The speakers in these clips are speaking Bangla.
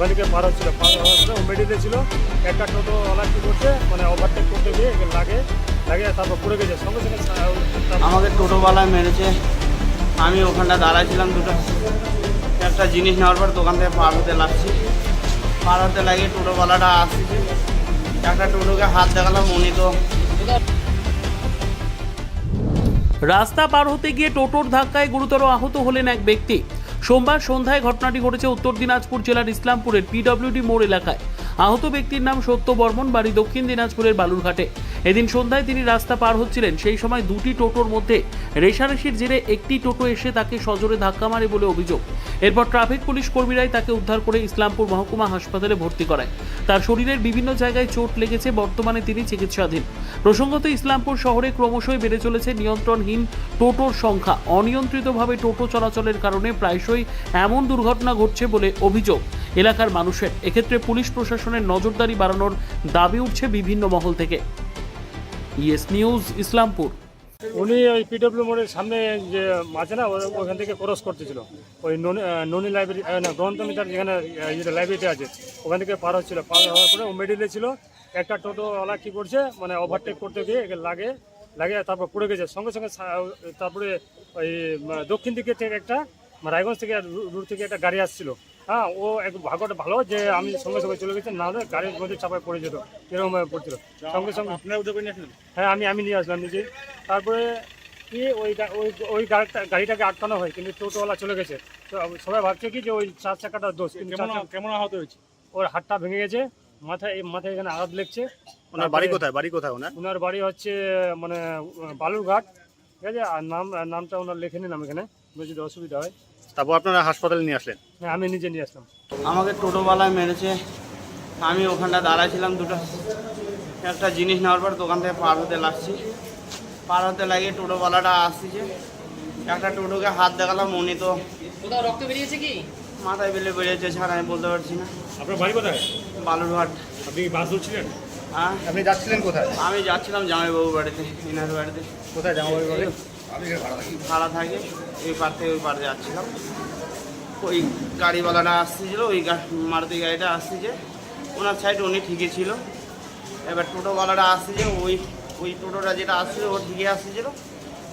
ওখান থেকে পার হচ্ছিল পার হওয়ার পরে ও মেডিতে ছিল। একটা টোটো ওলা কি করছে মানে ওভারটেক করতে গিয়ে একে লাগে লাগে তারপর পড়ে গেছে। সঙ্গে সঙ্গে আমাকে টোটোওয়ালায় মেরেছে। আমি ওখানটা দাঁড়াইছিলাম দুটো। একটা জিনিস নেওয়ার পর দোকান থেকে পার হতে লাগছি। পার হতে লাগিয়ে টোটোওয়ালাটা আসছে। একটা টোটোকে হাত দেখালাম উনি তো রাস্তা পার হতে গিয়ে টোটোর ধাক্কায় গুরুতর আহত হলেন এক ব্যক্তি। সোমবার সন্ধ্যায় ঘটনাটি ঘটেছে উত্তর দিনাজপুর জেলার ইসলামপুরের পিডব্লিউডি মোড় এলাকায়। আহত ব্যক্তির নাম সত্য বর্মন বাড়ি দক্ষিণ দিনাজপুরের বালুরঘাটে। এদিন সন্ধ্যায় তিনি রাস্তা পার হচ্ছিলেন, সেই সময় দুটি টোটোর মধ্যে রেশারেশির জেরে একটি টোটো এসে তাকে সজোরে ধাক্কা মারে বলে অভিযোগ। এরপর ট্রাফিক পুলিশ কর্মীরাই তাকে উদ্ধার করে ইসলামপুর মহকুমা হাসপাতালে ভর্তি করায়। তার শরীরের বিভিন্ন জায়গায় চোট লেগেছে, বর্তমানে তিনি চিকিৎসাধীন। প্রসঙ্গত, ইসলামপুর শহরে ক্রমশই বেড়ে চলেছে নিয়ন্ত্রণহীন টোটোর সংখ্যা। অনিয়ন্ত্রিতভাবে টোটো চলাচলের কারণে প্রায়শই এমন দুর্ঘটনা ঘটছে বলে অভিযোগ। এলাকার মানুষের। এক্ষেত্রে পুলিশ প্রশাসনের নজরদারি বাড়ানোর দাবি উঠছে বিভিন্ন মহল থেকে। E S news, Islampur. উনি ওই পিডব্লিউ মোড়ের সামনে যে আছে না ওখান থেকে ক্রস করতেছিল। ওই ননি লাইব্রেরি না, গ্রন্থমিতার যেখানে যেটা লাইব্রেরিটা আছে, ওখান থেকে পার হচ্ছিল। পার হওয়ার পরে ও মেডিলে ছিল। একটা টোটোওয়ালা কি করছে মানে ওভারটেক করতে গিয়ে লাগে লাগে তারপর পড়ে গেছে। সঙ্গে সঙ্গে তারপরে ওই দক্ষিণ দিকে থেকে একটা রায়গঞ্জ থেকে রুট থেকে একটা গাড়ি আসছিল। হ্যাঁ ও এক ভাগ্যটা ভালো যে আমি সঙ্গে সঙ্গে চলে গেছি না হলে গাড়ির মধ্যে চাপায় পড়ে যেত এরকম ভাবে পড়ছিল। সঙ্গে সঙ্গে হ্যাঁ আমি আমি নিয়ে আসলাম নিজে। তারপরে কি ওই ওই ওই গাড়িটা গাড়িটাকে আটকানো হয় কিন্তু টোটোওয়ালা চলে গেছে। তো সবাই ভাবছে কি যে ওই চার চাকাটার দোষ কিন্তু কেমন আহত হয়েছে? ওর হাতটা ভেঙে গেছে মাথায় এই মাথায় এখানে আঘাত লেগছে। ওনার বাড়ি কোথায়? বাড়ি কোথায় ওনার? ওনার বাড়ি হচ্ছে মানে বালুরঘাট। ঠিক আছে আর নাম নামটা ওনার লেখে নিলাম এখানে। যদি অসুবিধা হয়। তারপর আপনারা হাসপাতালে নিয়ে আসলেন? হ্যাঁ, আমি নিজে নিয়ে আসলাম। আমাকে টোটোওয়ালায় মেরেছে। আমি ওখানটা দাঁড়াইছিলাম দুটো। একটা জিনিস নেওয়ার পর দোকান থেকে পার হতে লাগছি। পার হতে লাগিয়ে টোটোওয়ালাটা আসছে। একটা টোটোকে হাত দেখালাম উনি তো কোথাও রক্ত বেরিয়েছে কি? মাথায় বেলে বেরিয়েছে ছাড়া আমি বলতে পারছি না। আপনার বাড়ি কোথায়? বালুরঘাট। আপনি বাস ধরছিলেন? হ্যাঁ। আপনি যাচ্ছিলেন কোথায়? আমি যাচ্ছিলাম জামাইবাবু বাড়িতে ইনার বাড়িতে। কোথায় জামাবাড়ি বাড়ি? ভাড়া থাকে। এই পার থেকে ওই পারে যাচ্ছিলাম। ওই গাড়িওয়ালাটা আসতেছিল ওই মারুতি গাড়িটা আসতেছে। ওনার সাইড উনি ঠিকই ছিল। এবার টোটোওয়ালাটা আসতেছে ওই ওই টোটোটা যেটা আসছিল ও ঠিকই আসতেছিল।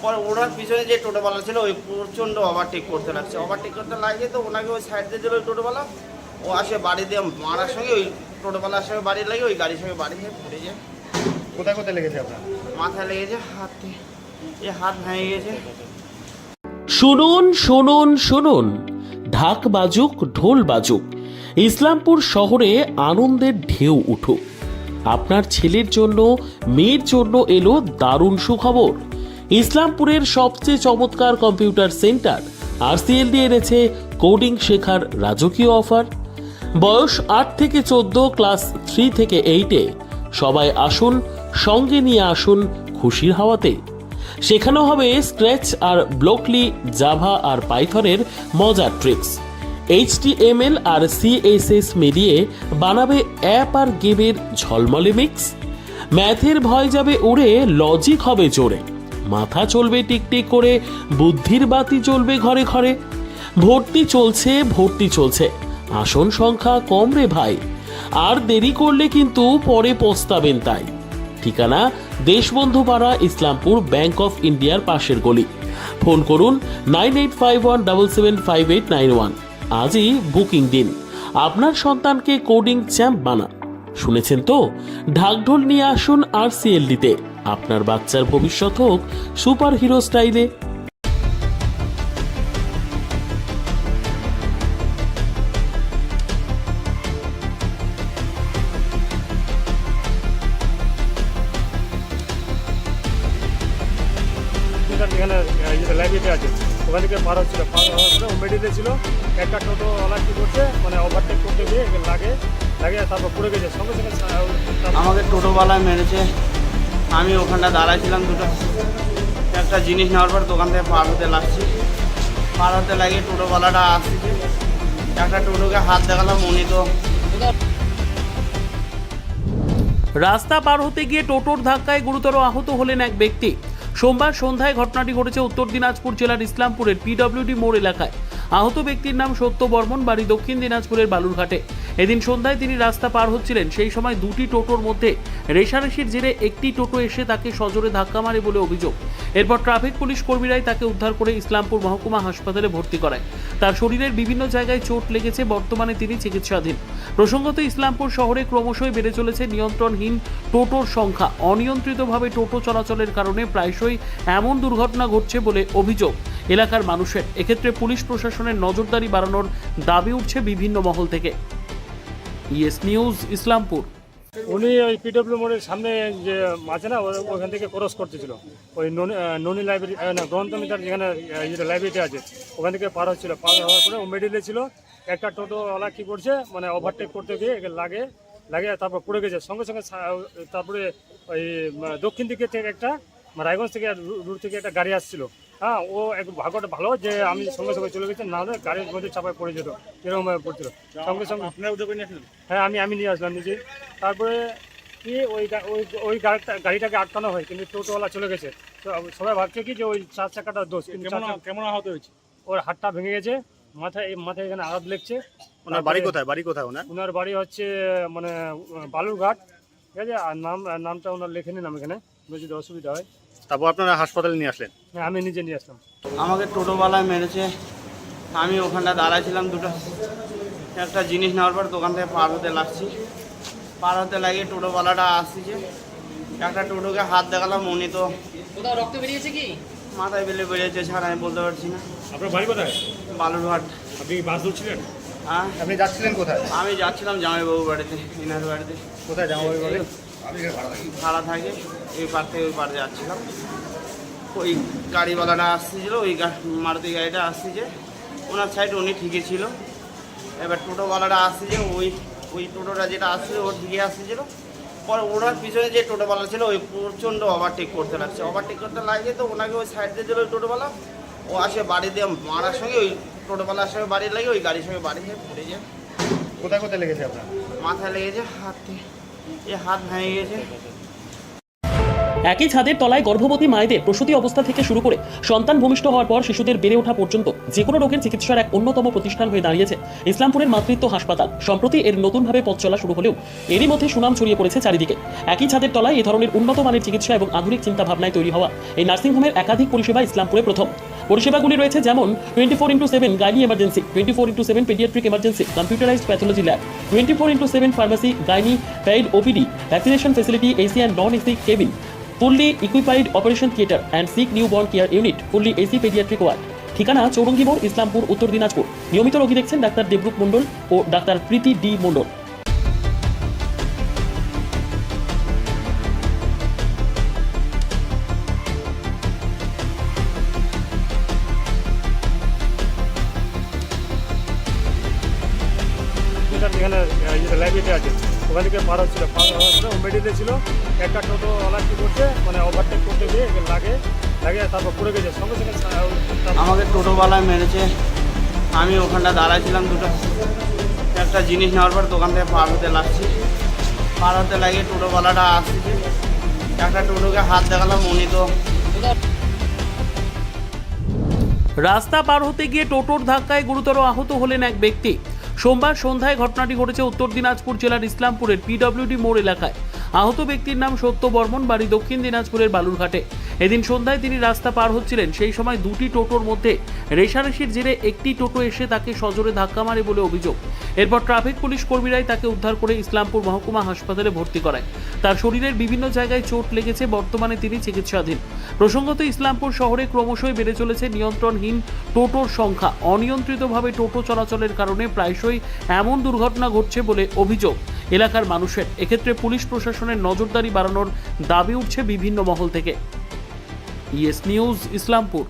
পরে ওনার পিছনে যে টোটোওয়ালা ছিল ওই প্রচণ্ড ওভারটেক করতে লাগছে। ওভারটেক করতে লাগে তো ওনাকে ওই সাইড দিয়ে দিল ওই টোটোওয়ালা। ও আসে বাড়ি দিয়ে মারার সঙ্গে ওই টোটোওয়ালার সঙ্গে বাড়ি লাগে ওই গাড়ির সঙ্গে বাড়ি হয়ে পড়ে যায়। কোথায় কোথায় লেগেছে আপনার? মাথায় লেগেছে হাতে এই হাত ভেঙে গেছে। শুনুন শুনুন শুনুন। ঢাক বাজুক, ঢোল বাজুক। ইসলামপুর শহরে আনন্দের ঢেউ উঠুক। আপনার ছেলের জন্য, মেয়ের জন্য এলো দারুণ সুখবর। ইসলামপুরের সবচেয়ে চমৎকার কম্পিউটার সেন্টার আরসিএল দিয়ে এনেছে কোডিং শেখার রাজকীয় অফার। বয়স আট থেকে চোদ্দ, ক্লাস থ্রি থেকে এইটে। সবাই আসুন, সঙ্গে নিয়ে আসুন খুশির হাওয়াতে। শেখানো হবে স্ক্র্যাচ আর ব্লকলি, জাভা আর পাইথনের মজার ট্রিক্স। এইচটিএমএল আর সিএসএস মিলিয়ে বানাবে অ্যাপ আর গেমের ঝলমলে মিক্স। ম্যাথের ভয় যাবে উড়ে, লজিক হবে জোরে। মাথা চলবে টিকটিক করে, বুদ্ধির বাতি চলবে ঘরে ঘরে। ভর্তি চলছে ভর্তি চলছে। আসন সংখ্যা কম রে ভাই। আর দেরি করলে কিন্তু পরে পস্তাবেন তাই। ঠিকানা দেশবন্ধু পাড়া ইসলামপুর ব্যাংক অফ ইন্ডিয়ার পাশের গলি। ফোন করুন nine eight five one double seven five eight nine one. আজই বুকিং দিন। আপনার সন্তানকে কোডিং চ্যাম্প বানান শুনেছেন তো? ঢাকঢোল নিয়ে আসুন আর সিএলডিতে আপনার বাচ্চার ভবিষ্যৎ হোক সুপার হিরো স্টাইলে ওখান থেকে পার হচ্ছিল পার হওয়ার পরে ও মেডিতে ছিল। একটা টোটোওয়ালা কি করছে মানে ওভারটেক করতে গিয়ে লাগে লাগে তারপর পড়ে গেছে। সঙ্গে সঙ্গে আমাকে টোটোওয়ালায় মেরেছে। আমি ওখানটা দাঁড়াইছিলাম দুটো। একটা জিনিস নেওয়ার পর দোকান থেকে পার হতে লাগছি। পার হতে লাগিয়ে টোটোওয়ালাটা আসছে। একটা টোটোকে হাত দেখালাম উনি তো রাস্তা পার হতে গিয়ে টোটোর ধাক্কায় গুরুতর আহত হলেন এক ব্যক্তি। সোমবার সন্ধ্যায় ঘটনাটি ঘটেছে উত্তর দিনাজপুর জেলার ইসলামপুরের পিডব্লিউডি মোড় এলাকায়। আহত ব্যক্তির নাম সত্য বর্মন, বাড়ি দক্ষিণ দিনাজপুরের বালুরঘাটে। এদিন সন্ধ্যায় তিনি রাস্তা পার হচ্ছিলেন। সেই সময় দুটি টোটোর মধ্যে রেশারেশির জেরে একটি টোটো এসে তাকে সজোরে ধাক্কা মারে বলে অভিযোগ। এরপর ট্রাফিক পুলিশ কর্মীরাই তাকে উদ্ধার করে ইসলামপুর মহকুমা হাসপাতালে ভর্তি করায়। তার শরীরের বিভিন্ন জায়গায় চোট লেগেছে, বর্তমানে তিনি চিকিৎসাধীন। প্রসঙ্গত, ইসলামপুর শহরে ক্রমশই বেড়ে চলেছে নিয়ন্ত্রণহীন টোটোর সংখ্যা। অনিয়ন্ত্রিতভাবে টোটো চলাচলের কারণে প্রায়শই এমন দুর্ঘটনা ঘটছে বলে অভিযোগ এলাকার মানুষের। এক্ষেত্রে পুলিশ প্রশাসনের নজরদারি বাড়ানোর দাবি উঠছে বিভিন্ন মহল থেকে। E S news, Islampur. উনি ওই পিডব্লিউ মোড়ের সামনে যে আছে না ওখান থেকে ক্রস করতেছিল। ওই ননি লাইব্রেরি না, গ্রন্থমিতার যেখানে লাইব্রেরিটা আছে, ওখান থেকে পার হচ্ছিল। পার হওয়ার পরে ও মিডিলে ছিল। একটা টোটোওয়ালা কী করছে মানে ওভারটেক করতে গিয়ে লাগে লাগে, তারপর পড়ে গেছে। সঙ্গে সঙ্গে তারপরে ওই দক্ষিণ দিকে থেকে একটা রায়গঞ্জ থেকে রুট থেকে একটা গাড়ি আসছিল। হ্যাঁ ও এক ভাগ্যটা ভালো যে আমি সঙ্গে সঙ্গে চলে গেছি না হলে গাড়ির মধ্যে চাপায় পড়ে যেত এরকমভাবে পড়ছিল। সঙ্গে সঙ্গে আপনার উদ্যোগ নিয়ে আসলেন? হ্যাঁ আমি আমি নিয়ে আসলাম নিজে। তারপরে কি ওই ওই ওই গাড়িটা গাড়িটাকে আটকানো হয় কিন্তু টোটোওয়ালা চলে গেছে। তো সবাই ভাবছে কি যে ওই চার চাকাটার দোষ কিন্তু কেমন আহত হয়েছে? ওর হাতটা ভেঙে গেছে মাথায় এই মাথায় এখানে আঘাত লেগছে। ওনার বাড়ি কোথায়? বাড়ি কোথায় ওনার? ওনার বাড়ি হচ্ছে মানে বালুরঘাট। ঠিক আছে? আর নাম নামটা ওনার লেখে নিলাম এখানে যদি অসুবিধা হয়। তারপর আপনারা হাসপাতালে নিয়ে আসলেন? হ্যাঁ আমি নিজে নিয়ে আসলাম। আমাকে টোটোওয়ালায় মেরেছে। আমি ওখানটা দাঁড়াইছিলাম দুটো। একটা জিনিস নেওয়ার পর দোকান থেকে পার হতে লাগছি। পার হতে লাগিয়ে টোটোওয়ালাটা আসছে। একটা টোটোকে হাত দেখালাম উনি তো কোথাও রক্ত বেরিয়েছে কি? মাথায় বেলে বেরিয়েছে ছাড়া আমি বলতে পারছি না। আপনার বাড়ি কোথায়? বালুরঘাট। আপনি বাস ধরছিলেন? হ্যাঁ। আপনি যাচ্ছিলেন কোথায়? আমি যাচ্ছিলাম জামাইবাবু বাড়িতে ইনার বাড়িতে। কোথায় জামাবাড়ি বাড়ি? ভাড়া থাকে এই পার থেকে ওই পার যাচ্ছিলাম। ওই গাড়িওয়ালাটা আসতেছিল ওই মারুতি গাড়িটা আসছে ওনার সাইড উনি ঠিকই ছিল। এবার টোটোওয়ালাটা আসছে ওই ওই টোটোটা যেটা আসছে ও ঠিকই আসছিল পরে ওনার পিছনে যে টোটোওয়ালা ছিল ওই প্রচণ্ড ওভারটেক করতে লাগছে। ওভারটেক করতে লাগে তো ওনাকে ওই সাইড দিয়ে দিল ওই টোটোওয়ালা। ও আসে বাড়ি দিয়ে মারার সঙ্গে ওই টোটোওয়ালার সঙ্গে বাড়ি লাগে ওই গাড়ির সঙ্গে বাড়ি খেয়ে পড়ে যায়। কোথায় কোথায় লেগেছে আপনার? মাথায় লেগেছে হাতে একই ছাদের তলায় গর্ভবতী মায়েদের প্রসূতি অবস্থা থেকে শুরু করে সন্তান ভূমিষ্ঠ হওয়ার পর শিশুদের বেড়ে ওঠা পর্যন্ত যে কোনো রোগের চিকিৎসার এক অন্যতম প্রতিষ্ঠান হয়ে দাঁড়িয়েছে ইসলামপুরের মাতৃত্ব হাসপাতাল। সম্প্রতি এর নতুনভাবে পথ চলা শুরু হলেও এরই মধ্যে সুনাম ছড়িয়ে পড়েছে চারিদিকে। একই ছাদের তলায় এ ধরনের উন্নত মানের চিকিৎসা এবং আধুনিক চিন্তা ভাবনায় তৈরি হওয়া এই নার্সিংহোমের একাধিক পরিষেবা ইসলামপুরে প্রথম। পরিষেবাগুলি রয়েছে যেমন twenty four into seven gynae emergency twenty four into seven paediatric emergency computerised pathology lab twenty four into seven pharmacy gynae paid OPD vaccination facility AC and non AC cabin fully equipped operation theatre and sick newborn care unit fully AC paediatric ward ঠিকানা চৌরঙ্গি ইসলামপুর, উত্তর দিনাজপুর। নিয়মিত রোগী দেখছেন ডাক্তার দেবরূপ মণ্ডল ও ডাক্তার প্রীতি ডি মণ্ডল। যেখানে আছে। ওখান থেকে পার হচ্ছিল পার হওয়ার পরে ও মিডিলে ছিল। একটা টোটোওয়ালা কি করছে মানে ওভারটেক করতে গিয়ে লাগে লাগে তারপর পড়ে গেছে। সঙ্গে সঙ্গে আমাকে টোটোওয়ালায় মেরেছে। আমি ওখানটা দাঁড়াইছিলাম দুটো। একটা জিনিস নেওয়ার পর দোকান থেকে পার হতে লাগছি। পার হতে লাগিয়ে টোটোওয়ালাটা আসছে। একটা টোটোকে হাত দেখালাম উনি তো রাস্তা পার হতে গিয়ে টোটোর ধাক্কায় গুরুতর আহত হলেন এক ব্যক্তি। সোমবার সন্ধ্যায় ঘটনাটি ঘটেছে উত্তর দিনাজপুর জেলার ইসলামপুরের পিডব্লিউডি মোড় এলাকায়। আহত ব্যক্তির নাম সত্য বর্মন বাড়ি দক্ষিণ দিনাজপুরের বালুরঘাটে। এদিন সন্ধ্যায় তিনি রাস্তা পার হচ্ছিলেন। সেই সময় দুটি টোটোর মধ্যে রেশারেশির জেরে একটি টোটো এসে তাকে সজোরে ধাক্কা মারে বলে অভিযোগ। এরপর ট্রাফিক পুলিশ কর্মীরাই তাকে উদ্ধার করে ইসলামপুর মহকুমা হাসপাতালে ভর্তি করায়। তার শরীরের বিভিন্ন জায়গায় চোট লেগেছে, বর্তমানে তিনি চিকিৎসাধীন। প্রসঙ্গত, ইসলামপুর শহরে ক্রমশই বেড়ে চলেছে নিয়ন্ত্রণহীন টোটোর সংখ্যা। অনিয়ন্ত্রিতভাবে টোটো চলাচলের কারণে প্রায়শই এমন দুর্ঘটনা ঘটছে বলে অভিযোগ। এলাকার মানুষের। এক্ষেত্রে পুলিশ প্রশাসনের নজরদারি বাড়ানোর দাবি উঠছে বিভিন্ন মহল থেকে। E S news, Islampur.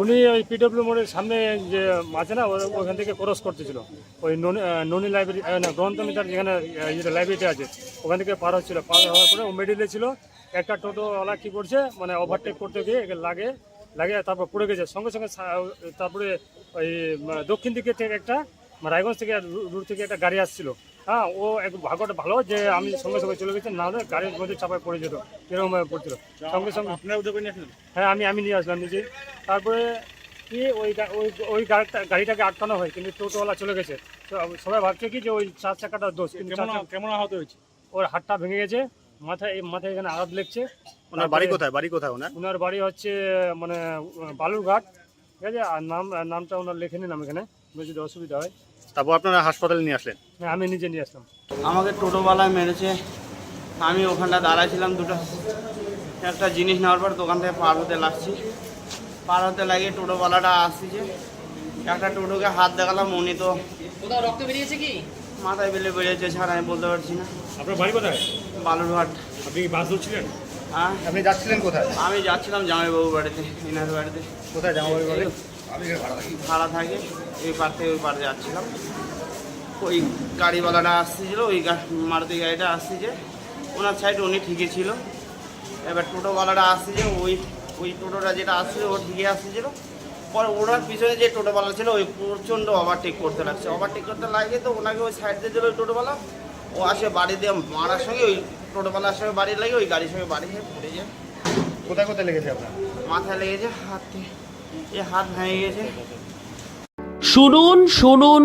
উনি ওই পিডব্লিউ মোড়ের সামনে যে আছে না ওখান থেকে ক্রস করতেছিল। ওই ননি লাইব্রেরি না, গ্রন্থমিতার যেখানে লাইব্রেরিটা আছে, ওখান থেকে পার হচ্ছিল। পার হওয়ার পরে ও মেডিলে ছিল। একটা টোটোওয়ালা কী করছে মানে ওভারটেক করতে গিয়ে লাগে লাগে, তারপর পড়ে গেছে। সঙ্গে সঙ্গে তারপরে ওই দক্ষিণ দিকে থেকে একটা, রায়গঞ্জ থেকে রুট থেকে একটা গাড়ি আসছিল। হ্যাঁ ও এক ভাগ্যটা ভালো যে আমি সঙ্গে সঙ্গে চলে গেছি না হলে গাড়ির মধ্যে চাপায় পড়ে যেত এরকমভাবে পড়ছিল। সঙ্গে সঙ্গে আপনার উদ্যোগ হ্যাঁ আমি আমি নিয়ে আসলাম নিজে তারপরে কি ওই ওই ওই গাড়িটা গাড়িটাকে আটকানো হয় কিন্তু টোটোওয়ালা চলে গেছে। তো সবাই ভাবছে কি যে ওই চার চাকাটার দোষ কিন্তু কেমন আহত হয়েছে? ওর হাতটা ভেঙে গেছে মাথায় এই মাথায় এখানে আঘাত লেগছে। ওনার বাড়ি কোথায়? বাড়ি কোথায় ওনার? ওনার বাড়ি হচ্ছে মানে বালুরঘাট। ঠিক আছে? আর নাম নামটা ওনার লেখে নিলাম এখানে। যদি অসুবিধা হয়। তারপর আপনারা হাসপাতালে নিয়ে আসলেন? হ্যাঁ আমি নিজে নিয়ে আসলাম। আমাকে টোটোওয়ালায় মেরেছে। আমি ওখানটা দাঁড়াইছিলাম দুটো। একটা জিনিস নেওয়ার পর দোকান থেকে পার হতে লাগছি। পার হতে লাগিয়ে টোটোওয়ালাটা আসছে। একটা টোটোকে হাত দেখালাম উনি তো কোথাও রক্ত বেরিয়েছে কি? মাথায় বেলে বেরিয়েছে ছাড়া আমি বলতে পারছি না। আপনার বাড়ি কোথায়? বালুরঘাট। আপনি বাস ধরছিলেন? হ্যাঁ। আপনি যাচ্ছিলেন কোথায়? আমি যাচ্ছিলাম জামাইবাবুর বাড়িতে ইনার বাড়িতে। কোথায় জামাবাড়ি বাড়ি? ভাড়া থাকে এই পার থেকে ওই পারে যাচ্ছিলাম। ওই গাড়িওয়ালাটা আসতেছিল ওই মারুতি গাড়িটা আসছে। ওনার সাইড উনি ঠিকই ছিল। এবার টোটোওয়ালাটা আসছে ওই ওই টোটোটা যেটা আসছে ও ঠিকই আসছিল। পরে ওনার পিছনে যে টোটোওয়ালা ছিল ওই প্রচণ্ড ওভারটেক করতে লাগছে। ওভারটেক করতে লাগে তো ওনাকে ওই সাইড দিয়ে দিল ওই টোটোওয়ালা। ও আসে বাড়ি দিয়ে মারার সঙ্গে ওই টোটোওয়ালার সঙ্গে বাড়ি লাগে ওই গাড়ির সঙ্গে বাড়ি হয়ে পড়ে যায়। কোথায় কোথায় লেগেছে আপনার? মাথায় লেগেছে হাতে। হাত ভেঙে গেছে। শুনুন শুনুন।